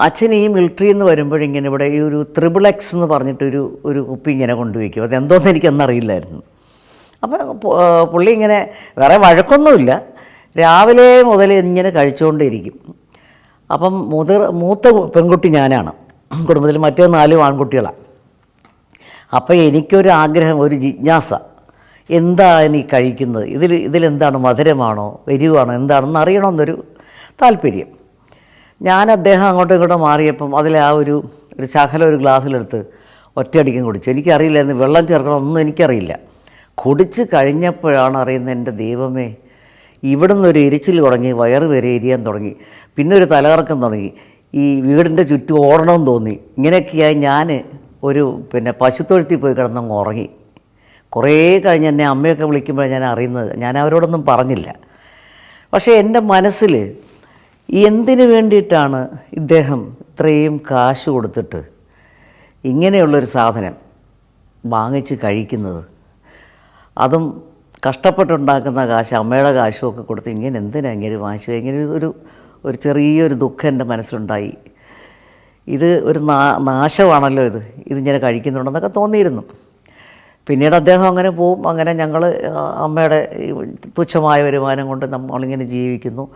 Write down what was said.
അച്ഛൻ ഈ മിലിറ്ററി എന്ന് വരുമ്പോഴിങ്ങനെ ഇവിടെ ഈ ഒരു ത്രിബിൾ എക്സ് എന്ന് പറഞ്ഞിട്ടൊരു ഒരു കുപ്പി ഇങ്ങനെ കൊണ്ടുവയ്ക്കും. അതെന്തോന്ന് എനിക്കെന്നറിയില്ലായിരുന്നു അപ്പം പു- ആ, പുള്ളി ഇങ്ങനെ വേറെ വഴക്കൊന്നുമില്ല. രാവിലെ മുതൽ ഇങ്ങനെ കഴിച്ചുകൊണ്ടിരിക്കും. അപ്പം മുതിർ മൂത്ത പെൺകുട്ടി ഞാനാണ്. കുടുംബത്തിൽ മറ്റേ നാല് ആൺകുട്ടികളാണ് അപ്പോൾ എനിക്കൊരു ആഗ്രഹം ഒരു ജിജ്ഞാസ. എന്താണ് ഈ കഴിക്കുന്നത്? ഇതിൽ ഇതിലെന്താണ് മധുരമാണോ? എരിവാണോ? എന്താണെന്ന് അറിയണമെന്നൊരു താല്പര്യം. ഞാൻ അദ്ദേഹം അങ്ങോട്ടും ഇങ്ങോട്ടും മാറിയപ്പം അതിൽ ആ ഒരു ഒരു ശകലം ഒരു ഗ്ലാസ്സിലെടുത്ത് ഒറ്റയടിക്കും കുടിച്ചു. എനിക്കറിയില്ലായിരുന്നു വെള്ളം ചേർക്കണമൊന്നും എനിക്കറിയില്ല. കുടിച്ച് കഴിഞ്ഞപ്പോഴാണ് അറിയുന്നത് എന്റെ ദൈവമേ ഇവിടെ ഒരു എരിച്ചിൽ തുടങ്ങി വയറ് വരെ എരിയാൻ തുടങ്ങി പിന്നെ ഒരു തലകറക്കം തുടങ്ങി. ഈ വീടിന്റെ ചുറ്റും ഓടണമെന്ന് തോന്നി. ഇങ്ങനെയൊക്കെയായി ഞാൻ ഒരു പിന്നെ പശുത്തൊഴുത്തിൽ പോയി കിടന്നങ്ങ് ഉറങ്ങി. കുറേ കഴിഞ്ഞ് എന്നെ അമ്മയൊക്കെ വിളിക്കുമ്പോഴാണ് ഞാൻ അറിയുന്നത്. ഞാൻ അവരോടൊന്നും പറഞ്ഞില്ല. പക്ഷേ എന്റെ മനസ്സിൽ എന്തിനു വേണ്ടിയിട്ടാണ് ഇദ്ദേഹം ഇത്രയും കാശ് കൊടുത്തിട്ട് ഇങ്ങനെയുള്ളൊരു സാധനം വാങ്ങിച്ച് കഴിക്കുന്നത്? അതും കഷ്ടപ്പെട്ടുണ്ടാക്കുന്ന കാശ് അമ്മയുടെ കാശും ഒക്കെ കൊടുത്ത് ഇങ്ങനെ എന്തിനാ ഇങ്ങനെ വാങ്ങിച്ചു ഇങ്ങനെ ഒരു ഒരു ചെറിയൊരു ദുഃഖം എന്റെ മനസ്സിലുണ്ടായി. ഇത് ഒരു നാ നാശമാണല്ലോ ഇത്. ഇതിങ്ങനെ കഴിക്കുന്നുണ്ടെന്നൊക്കെ തോന്നിയിരുന്നു. പിന്നീട് അദ്ദേഹം അങ്ങനെ പോവും. അങ്ങനെ ഞങ്ങൾ അമ്മയുടെ തുച്ഛമായ വരുമാനം കൊണ്ട് നമ്മളിങ്ങനെ ജീവിക്കുന്നു.